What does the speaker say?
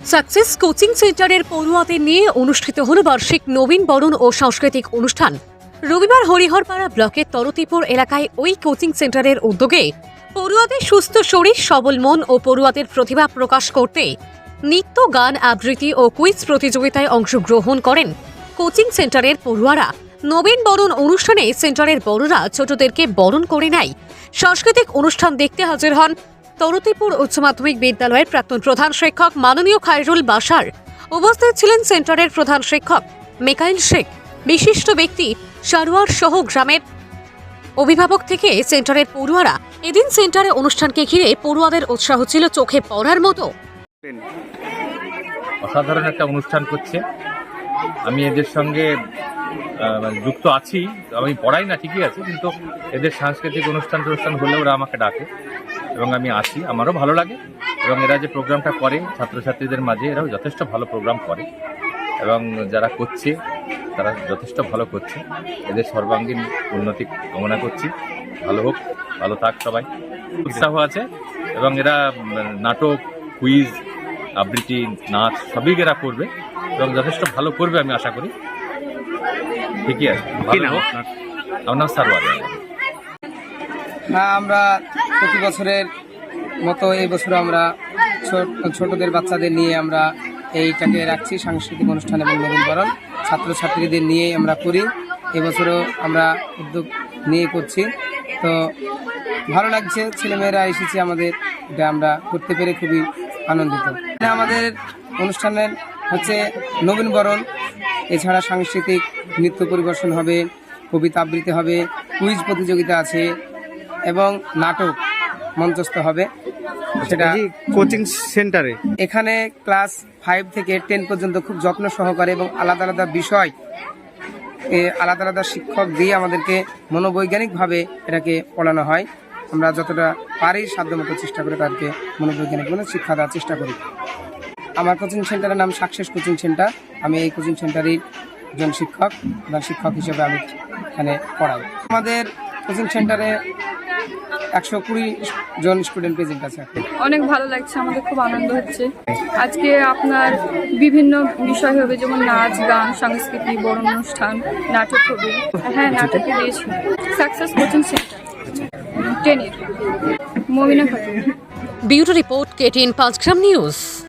Success coaching সেন্টারের পড়ুয়াদের নিয়ে অনুষ্ঠিত হল বার্ষিক নবীন বরণ ও সাংস্কৃতিক অনুষ্ঠান। রবিবার হরিহরপাড়া ব্লকের তরতিপুর এলাকায় ওই কোচিং সেন্টারের উদ্যোগে পড়ুয়াদের সুস্থ শরীর, সবল মন ও পড়ুয়াদের প্রতিভা প্রকাশ করতে নৃত্য গান আবৃত্তি ও কুইজ প্রতিযোগিতায় অংশগ্রহণ করেন কোচিং সেন্টারের পড়ুয়ারা। নবীন বরণ অনুষ্ঠানে সেন্টারের বড়রা ছোটদেরকে বরণ করে নেয়। সাংস্কৃতিক অনুষ্ঠান দেখতে হাজির হন তরতিপুর উচ্চ মাধ্যমিক বিদ্যালয়ের প্রাক্তন প্রধান শিক্ষক মাননীয় খায়রুল বাসার উপস্থিত ছিলেন সেন্টারের প্রধান শিক্ষক মেকাইল শেখ। বিশিষ্ট ব্যক্তি সারোয়ার সহ গ্রামের অভিভাবক থেকে সেন্টারের পড়ুয়ারা। এদিন সেন্টারে অনুষ্ঠানকে ঘিরে পড়ুয়াদের উৎসাহ ছিল চোখে পড়ার মতো। অসাধারণ একটা অনুষ্ঠান করছে। আমি এদের সঙ্গে মানে যুক্ত আছি। আমি পড়াই না, ঠিকই আছে, কিন্তু এদের সাংস্কৃতিক অনুষ্ঠান টনুষ্ঠান হলে ওরা আমাকে ডাকে। এবং আমি আসি আমারও ভালো লাগে এবং এরা যে প্রোগ্রামটা করে ছাত্রছাত্রীদের মাঝে এরাও যথেষ্ট ভালো প্রোগ্রাম করে এবং যারা করছে তারা যথেষ্ট ভালো করছে। এদের সর্বাঙ্গীন উন্নতি কামনা করছি। ভালো হোক ভালো থাক সবাই। উৎসাহ আছে এবং এরা নাটক কুইজ আবৃত্তি নাচ সবই এরা করবে এবং যথেষ্ট ভালো করবে আমি আশা করি। ঠিকই আছে। ভালো হোক। আমার নাম সারওয়ার। হ্যাঁ আমরা প্রতি বছরের মতো এই বছর আমরা ছোট- ছোটদের বাচ্চাদের নিয়ে আমরা এইটাকে রাখছি, সাংস্কৃতিক অনুষ্ঠান এবং নবীনবরণ ছাত্রছাত্রীদের নিয়েই আমরা করি। এবছরও আমরা উদ্যোগ নিয়ে করছি। তো ভালো লাগছে, ছেলেমেয়েরা এসেছে আমাদের, এটা আমরা করতে পেরে খুবই আনন্দিত। আমাদের অনুষ্ঠানের হচ্ছে নবীনবরণ এছাড়া সাংস্কৃতিক নৃত্য পরিবেশন হবে, কবিতা আবৃত্তি হবে, কুইজ প্রতিযোগিতা আছে এবং নাটক। মঞ্চস্থ হবে। সেটা কোচিং সেন্টারে এখানে ক্লাস ফাইভ থেকে টেন পর্যন্ত খুব যত্ন সহকারে এবং আলাদা আলাদা বিষয় আলাদা আলাদা শিক্ষক দিয়ে আমাদেরকে মনোবৈজ্ঞানিকভাবে এটাকে পড়ানো হয়। আমরা যতটা পারি সাধ্যমতো চেষ্টা করে তাদেরকে মনোবৈজ্ঞানিক মানে শিক্ষা দেওয়ার চেষ্টা করি। আমার কোচিং সেন্টারের নাম সাকসেস কোচিং সেন্টার আমি এই কোচিং সেন্টারের একজন শিক্ষক। প্রধান শিক্ষক হিসেবে আমি এখানে পড়াই। আমাদের কোচিং সেন্টারে একশো কুড়ি জন স্টুডেন্ট প্রেজেন্ট আছে অনেক ভালো লাগছে আমাদের খুব আনন্দ হচ্ছে। আজকে আপনার বিভিন্ন বিষয় হবে যেমন নাচ গান সংস্কৃতি বড় অনুষ্ঠান নাটক হবে। হ্যাঁ নাটকে দিয়েছি। সাকসেস কোচিং সেন্টার টেনের Momina Khatun. Bureau report KTN Panchgram news.